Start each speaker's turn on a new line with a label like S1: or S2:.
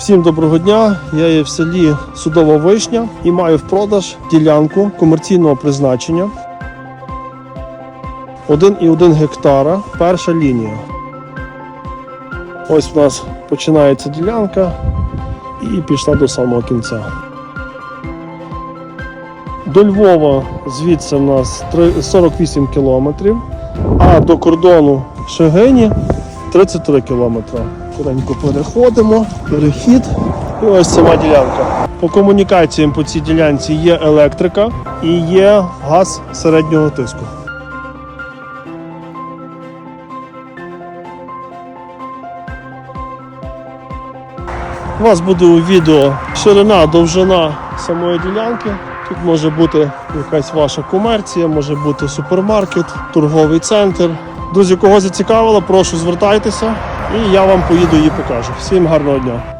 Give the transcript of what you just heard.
S1: Всім доброго дня. Я є в селі Судова Вишня і маю в продаж ділянку комерційного призначення. 1,1 гектара, перша лінія. Ось в нас починається ділянка і пішла до самого кінця. До Львова звідси в нас 48 кілометрів, а до кордону Шегині 33 кілометри. Коренько переходимо, перехід. І ось сама ділянка. По комунікаціям по цій ділянці є електрика і є газ середнього тиску. У вас буде у відео ширина, довжина самої ділянки. Тут може бути якась ваша комерція, може бути супермаркет, торговий центр. Друзі, кого зацікавило, прошу звертайтеся і я вам поїду і покажу. Всім гарного дня!